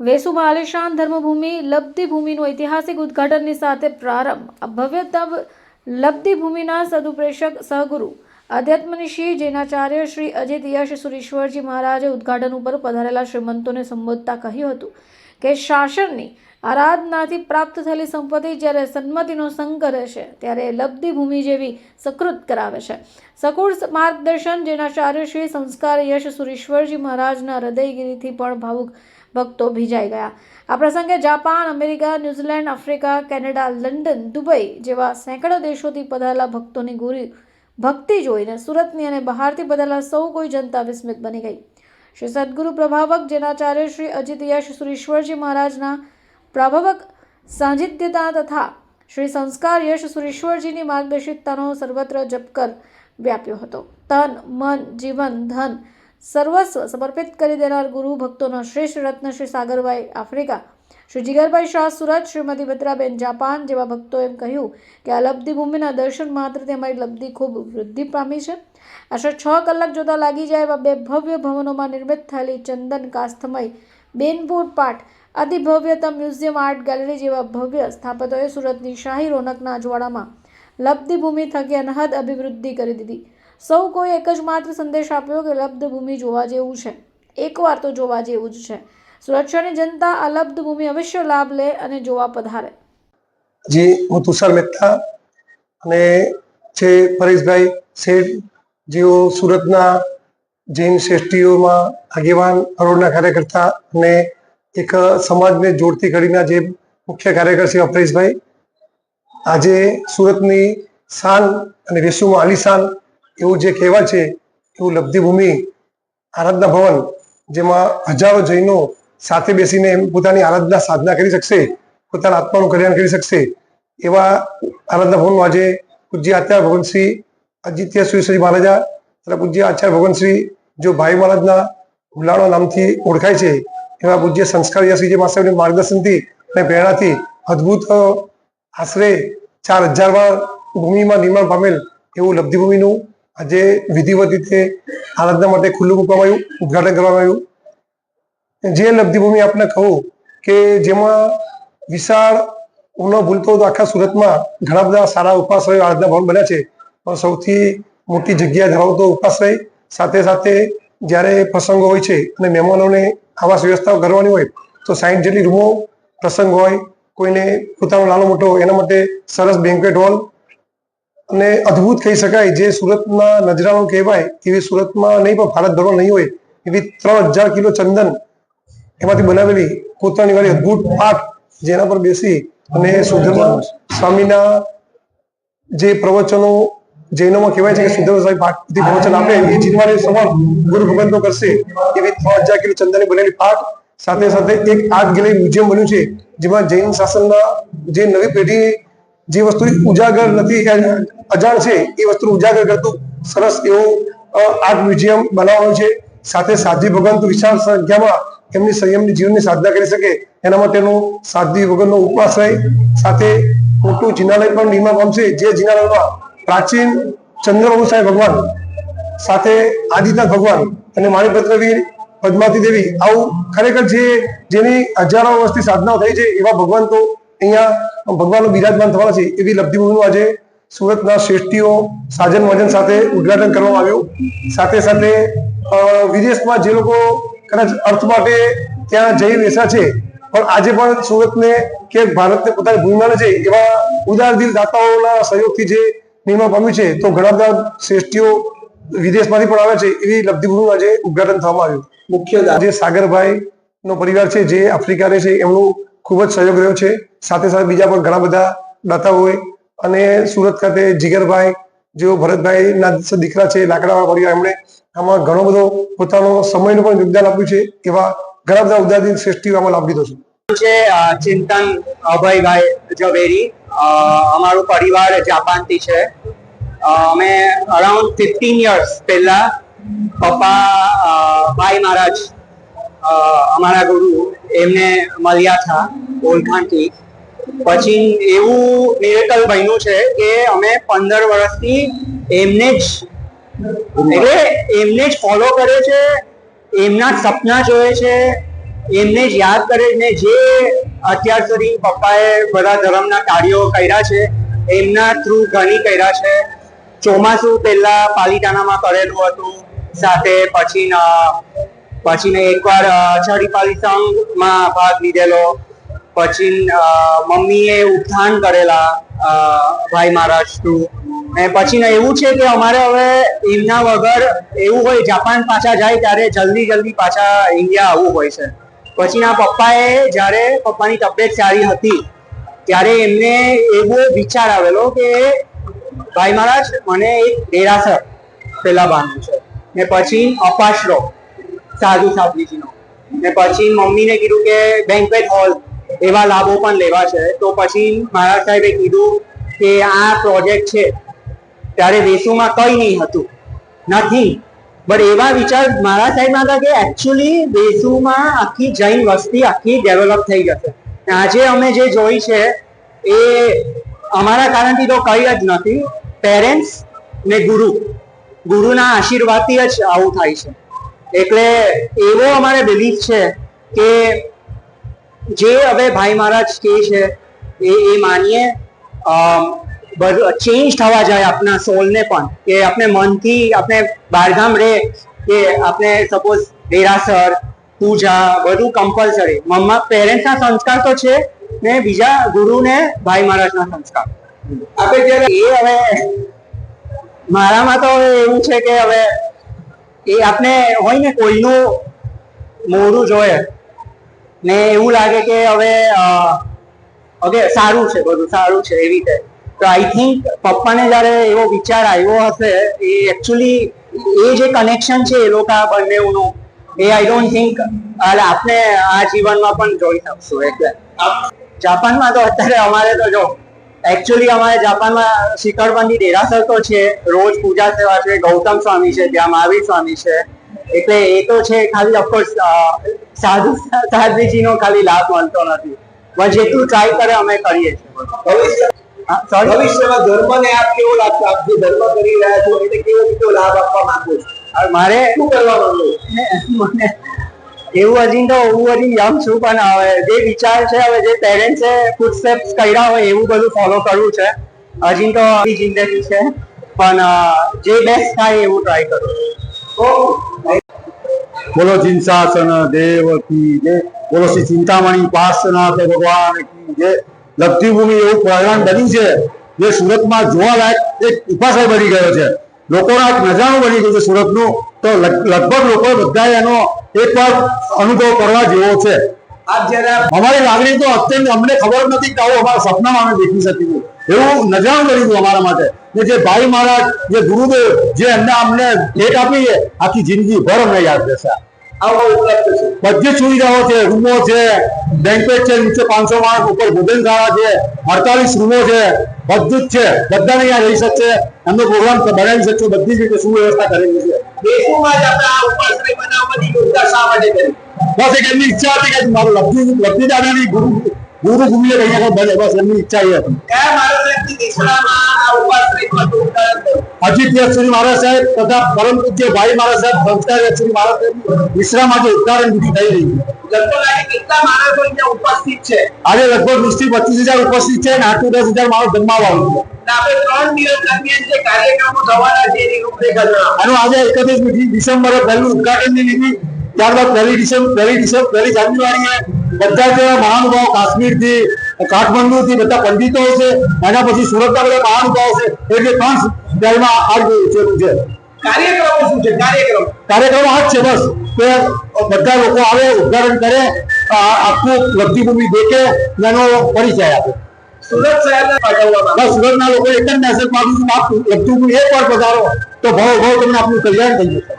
વેસુમાં આલિશાન ધર્મભૂમિ લબ્ધિભૂમિનું ઐતિહાસિક ઉદ્ઘાટનની સાથે પ્રારંભ. આ ભવ્યતમ લબ્ધિભૂમિના સદુપ્રેષક સહગુરુ આધ્યાત્મનિશી જૈનાચાર્ય શ્રી અજિત યશ સુરેશ્વરજી મહારાજે ઉદ્ઘાટન ઉપર પધારેલા શ્રીમંતોને સંબોધતા કહ્યું હતું કે શાસનની આરાધનાથી પ્રાપ્ત થયેલી સંપત્તિ જ્યારે સન્મતિનો સંગ કરે છે, ત્યારે લબ્ધિ ભૂમિ જેવી સકૃત કરાવે છે. સકુળ માર્ગદર્શન જેનાચાર્ય શ્રી સંસ્કાર યશ સુરેશ્વરજી મહારાજના હૃદયગીરીથી પણ ભાવુક ભક્તો ભીજાઈ ગયા. આ પ્રસંગે Japan, America, New Zealand, Africa, Canada, London, Dubai જેવા સેંકડો દેશોથી પધારેલા ભક્તોની ગુરી ભક્તિ જોઈને સુરતની અને બહારથી પધારેલા સૌ કોઈ જનતા વિસ્મિત બની ગઈ. શ્રી સદગુરુ પ્રભાવક જેનાચાર્ય શ્રી અજિત યશ સુરેશ્વરજી મહારાજના પ્રભાવક સાંજિત્યતા તથા શ્રી સંસ્કાર યશ સુરેશ્વરજીની માર્ગદર્શિતતાનો સર્વત્ર જપકર વ્યાપ્યો હતો. તન, મન, જીવન, ધન સર્વસ્વ સમર્પિત કરી દેનાર ગુરુ ભક્તોના શ્રેષ્ઠ રત્ન શ્રી સાગરભાઈ આફ્રિકા. શ્રી જીગરભાઈ શાહ સુરત, શ્રીમતી બત્રાબેન જાપાન જેવા ભક્તો એમ કહ્યું કે આ લબ્ધિ ભૂમિના દર્શન માત્રથી અમારી લબ્ધિ ખૂબ વૃદ્ધિ પામી છે. આશરે છ કલાક જોતા લાગી જાય એવા બે ભવ્ય ભવનોમાં નિર્મિત થયેલી ચંદન કાસ્થમય બેનપુર પાઠ અતિ ભવ્યતમ મ્યુઝિયમ આર્ટ ગેલેરી જેવા ભવ્ય સ્થાપત્યોએ સુરતની શાહી રોનકના અજવાળામાં લબ્ધિ ભૂમિ થકી અનહદ અભિવૃદ્ધિ કરી દીધી. સૌ કોઈ એક જ માત્ર સંદેશ આપ્યો કે લબ્ધ ભૂમિ જોવા જેવું છે. એકવાર તો જોવા જેવું જ છે. સુરક્ષાની જનતા આ લબ્ધ ભૂમિ અવશ્ય લાભ લે અને જોવા પધારે. જી, હું તુષાર મહેતા અને છે પરેશભાઈ શેઠ જેઓ સુરતના જૈન શ્રેષ્ઠીઓમાં આગેવાન હરોળના કાર્યકર્તા અને એક સમાજને જોડતી કડીના જે મુખ્ય કાર્યકર છે અપરેશભાઈ, આજે સુરતની શાન અને વેસુમાં આલિશાન એવું જે કહેવાય છે, એવું લબ્ધિભૂમિ આરાધના ભવન, જેમાં હજારો જૈનો સાથે બેસીને પોતાની આરાધના સાધના કરી શકશે, પોતાના આત્માનું કલ્યાણ કરી શકશે, એવા આરાધના ભવનમાં આજે પૂજ્ય આચાર્ય ભગવાન શ્રી અજિત્ય શ્રી મહારાજા તથા પૂજ્ય આચાર્ય ભગવાન શ્રી જો ભાઈ મહારાજના હુલાણો નામથી ઓળખાય છે, એવા પૂજ્ય સંસ્કાર યશ્રીજી માસ્ટરની માર્ગદર્શનથી અને પ્રેરણાથી અદ્ભુત આશરે ચાર હજાર વાર ભૂમિમાં નિર્માણ પામેલ એવું લબ્ધિભૂમિનું આજે વિધિવત રીતે આરાધના માટે ખુલ્લું મૂકવામાં આવ્યું, ઉદઘાટન કરવામાં આવ્યું. જે લબ્ધિભૂમિ આપને કહું કે જેમાં વિશાળ હું ન ભૂલતો તો આખા સુરતમાં ઘણા બધા સારા ઉપાશ્રય આરાધના ભવન બન્યા છે. પણ સૌથી મોટી જગ્યા ધરાવતો ઉપાશ્રય સાથે સાથે જ્યારે પ્રસંગો હોય છે અને મહેમાનોને આવાસ વ્યવસ્થા કરવાની હોય, તો સાઈઠ જેટલી રૂમો પ્રસંગ હોય, કોઈને પોતાનો નાનો મોટો એના માટે સરસ બેન્કવેટ હોલ અને અદ્ભુત કહી શકાય, જે સુરતના નજરાણું કહેવાય એવી સુરતમાં નહીં, પણ ભારતભરમાં નહીં હોય, એવી ત્રણ હજાર કિલો ચંદન એમાંથી બનાવેલી પોતાની વાળી અદ્ભુત પાઠ જેના પર બેસી અને સુધર્મા સ્વામીના જે પ્રવચનો જૈનોમાં કહેવાય છે કે સુધર્મા સ્વામી પાઠથી પ્રવચન આપે, એ જીતવાને સમાન ગુરુ ભગવંતો કરશે, એવી ત્રણ હજાર કિલો ચંદનની બનેલી પાઠ સાથે સાથે એક આર્ટ ગેલેરી મ્યુઝિયમ બન્યું છે, જેમાં જૈન શાસનના જે નવી પેઢી જે વસ્તુ ઉજાગર નથી અજાણ છે, એ વસ્તુ ઉજાગર કરતું સરસ એવું આર્ટ મ્યુઝિયમ બનાવવાનું છે. સાથે સાધ્વી ભગવાન વિશાળ સંખ્યામાં એમની સંયમની જીવનની સાધના કરી શકે. એના માટેનું સાધ્વી ભગવાનનો ઉપાશ્રય, સાથે મોટું જિનાલય પણ નિર્માણ પામશે, જે જિનાલયમાં પ્રાચીન ચંદ્રબાબુ સાહેબ ભગવાન, સાથે આદિનાથ ભગવાન અને માણીપત્રવીર પદ્માવતી દેવી આવું ખરેખર જે, જેની હજારો વર્ષથી સાધનાઓ થઈ છે, એવા ભગવાન તો અહીંયા ભગવાનનું બિરાજમાન થવાના છે એવી લબ્ધિભૂમિનું આજે સુરતના શ્રેષ્ઠીઓ સાજન મજન સાથે ઉદઘાટન કરવામાં આવ્યું. સાથે સાથે વિદેશમાં જે લોકો કદાચ અર્થ માટે ત્યાં જઈ બેસા છે પણ આજે પણ સુરતને કે ભારતને પોતાની ભૂમિમાં છે એવા ઉદાર દિલ દાતાઓના સહયોગથી જે નિર્માણ પામ્યું છે તો ઘણા બધા શ્રેષ્ઠીઓ વિદેશમાંથી પણ આવે છે એવી લબ્ધિભૂમિનું આજે ઉદઘાટન થવામાં આવ્યું. મુખ્ય જે સાગરભાઈ નો પરિવાર છે જે આફ્રિકા રહે છે એમનું ખૂબ જ સહયોગ રહ્યો છે. સાથે સાથે બીજા પણ ઘણા બધા દાતાઓએ અને સુરત ખાતે જીગરભાઈ, જેઓ ભરતભાઈ ના દીકરા છે, લાકડાવાળા પરિવાર એમણે આમાં ઘણો બધો પોતાનો સમયનું પણ યોગદાન આપ્યું છે, એવા ઘણા બધા ઉદાહરણ શ્રેષ્ઠીઓ આમાં લાભ લીધો છે. છે ચિંતન અભયભાઈ ઝવેરી અમારો પરિવાર જાપાનથી છે. અમે અરાઉન્ડ ફિફ્ટીન યર્સ પહેલા પપ્પા ભાઈ મહારાજ અમારા ગુરુ એમને મળ્યા હતા ઓળખાણથી. પછી એવું મિરેકલ બન્યું છે કે અમે પંદર વર્ષથી એમને જ એટલે એમને જ ફોલો કરે છે, એમના સપના જોયે છે, એમને જ યાદ કરે ને જે અત્યાર સુધી પપ્પાએ બધા ધર્મના કાર્યો કર્યા છે, એમના થ્રુ ઘણી કર્યા છે. ચોમાસું પહેલા પાલીતાણામાં કરેલું હતું, સાથે પછી પછી મેં એકવાર અષાઢી પાલી સંઘમાં ભાગ લીધેલો. પછી મમ્મીએ ઉત્થાન કરેલા ભાઈ મહારાજ થ્રુ ને પછીને એવું છે કે અમારે હવે એમના વગર એવું હોય, જાપાન પાછા જાય ત્યારે જલ્દી જલ્દી પાછા ઇન્ડિયા આવવું હોય છે. પછી ના પપ્પાએ જ્યારે પપ્પાની તબિયત સારી હતી, ત્યારે એમને એવો વિચાર આવેલો કે, ભાઈ મહારાજ, મને એક દેરાસર પેલા બાંધવું છે. ને પછી અપાશ્રો સાધુ સાધ્વીજીનો ને પછી મમ્મીને કીધું કે બેન્કવેટ હોલ એવા લાભો પણ લેવા છે. તો પછી મહારાજ સાહેબે કીધું કે આ પ્રોજેક્ટ છે, ત્યારે વેસુમાં કઈ નહીં હતું. નથી. બટ એવા વિચાર મારા સાહેબમાં હતા કે એકચ્યુઅલી વેસુમાં આખી જૈન વસ્તી આખી ડેવલપ થઈ જશે. આજે અમે જે જોઈ છે, એ અમારા કારણથી તો કઈ જ નથી. પેરેન્ટ્સ ને ગુરુ. ગુરુના આશીર્વાદથી જ આવું થાય છે. એટલે એવો અમારે બિલીફ છે કે જે હવે ભાઈ મહારાજ કે છે, એ એ માનીએ ચેન્જ થવા જાય આપણા સોલને પણ, કે આપણે મનથી આપણે બહારગામ રે, કે આપણે સપોઝ દેરાસર પૂજા બધું કમ્પલસરી મમ્મા પેરેન્ટ્સના સંસ્કાર તો છે ને બીજા ગુરુ ને ભાઈ મહારાજના સંસ્કાર. આપણે જ્યારે એ હવે, મારામાં તો હવે એવું છે કે હવે એ આપણે હોય ને કોઈનું મોઢું જોઈએ ને એવું લાગે કે હવે ઓકે સારું છે, બધું સારું છે એવી રીતે. તો આઈ થિંક પપ્પાને જ્યારે એવો વિચાર આવ્યો હશે, એ એકચ્યુઅલી એ જે કનેક્શન છે એ લોકો બંનેનું, એ આઈ ડોન્ટ થિંક આપણે આ જીવનમાં પણ જોઈ શકશું, એટલે. જાપાનમાં તો અત્યારે અમારે તો જો એકચ્યુઅલી અમારે જાપાનમાં શિખરબંધી દેરાસર તો છે. રોજ પૂજા સેવા છે. ગૌતમ સ્વામી છે. ત્યાં મહાવીર સ્વામી છે. એટલે એ તો છે ખાલી ઓફકોર્સ સાધુ સાધ્વીજીનો ખાલી લાભ મળતો નથી. પણ જેટલું ટ્રાય કરે અમે કરીએ છીએ? ભવિષ્યમાં ધર્મને આપ કેવો લાભ આપ જે ધર્મ કરી રહ્યા છો એને કેવો કેવો લાભ આપવા માંગો છો? મારે શું કરવા માંગો મને એવું હજી તો હું હજી છું, પણ હવે જે વિચાર છે, હવે જે પેરેન્ટ્સે ફૂટસ્ટેપ્સ કર્યા હોય, એવું બધું ફોલો કરવું છે. હજી તો આપણી જિંદગી છે, પણ જે બેસ્ટ થાય એવું ટ્રાય કરું બોલો ચિંતાસન દેવ કી જય બોલો શ્રી ચિંતામણી પાર્શ્વનાથ ભગવાન કી જય લબ્ધિભૂમિ એવું પ્રયાણ બન્યું છે, જે સુરતમાં જોવાલાયક એક ઉપાસય બની ગયો છે. લોકોના એક નજારો બની ગયું છે સુરતનું. તો લગભગ લોકો બધા એનો એકવાર અનુભવ કરવા જેવો છે. આપ જયારે અમારી લાગણી તો અત્યંત અમને ખબર નથી કે આવું અમારા સપનામાં અમે દેખી શકીશું એવું નજારું બની ગયું અમારા માટે. કે જે ભાઈ મહારાજ જે ગુરુદેવ જે એમને અમને ભેટ આપી છે આખી જિંદગી ભર અમને યાદ રહેશે. બધી જ સુવિધાઓ છે રૂમો છે બેન્કેટ છે નીચે પાંચસો માણસ ઉપર ભોજનશાળા છે અડતાલીસ રૂમો છે બધું જ છે. બધાને અહીંયા રહી શકશે. એમનો પ્રોગ્રામ બનાવી શકશે. બધી જ રીતે સુવ્યવસ્થા કરેલી છે. બસ એક એમની ઈચ્છા હતી કે મારું લબ્ધિ લબ્ધિ દાદાની ગુરુ ગુરુ ભૂમિએ કહીએ બને બસ એમની ઈચ્છા એ હતી. અજીત યક્ષુરી મહારાજ સાહેબ તથા પરમ પૂજ્ય ભાઈ મહારાજ સાહેબ સંસ્કાર યક્ષુરી મહારાજ સાહેબ વિશ્રામ આજે ઉદાહરણ વિધિ થઈ રહી છે. આજે લગભગ વીસથી પચીસ હજાર ઉપસ્થિત છે અને આઠથી દસ હજાર માણસ જમવાનું આપણે ત્રણ દિવસ દરમિયાન જે કાર્યક્રમો થવાના છે એની રૂપરેખા જણાવો આનું આજે એકત્રીસ ડિસેમ્બરે પહેલું ઉદઘાટનની વિધિ ત્યારબાદ પહેલી ડિસેમ્બર પહેલી ડિસેમ્બર પહેલી જાન્યુઆરીએ બધા જ મહાનુભાવો કાશ્મીરથી કાઠમંડુથી બધા પંડિતો છે એના પછી સુરતના બધા મહાનુભાવો છે એટલે ત્રણ જગ્યામાં આ ઉછેરું છે. કાર્યક્રમો શું છે? કાર્યક્રમ. કાર્યક્રમ આ છે બસ કે બધા લોકો આવે ઉદઘાટન કરે આખું લબ્ધિભૂમિ દેખે એનો પરિચય આપે. સુરત શહેરના સુરતના લોકો એક જ મેસેજ માંગુ છું આપ લબ્ધિભૂમિ એક વાર પધારો તો ભાવ ભાવ તમને આપનું કલ્યાણ થઈ જશે.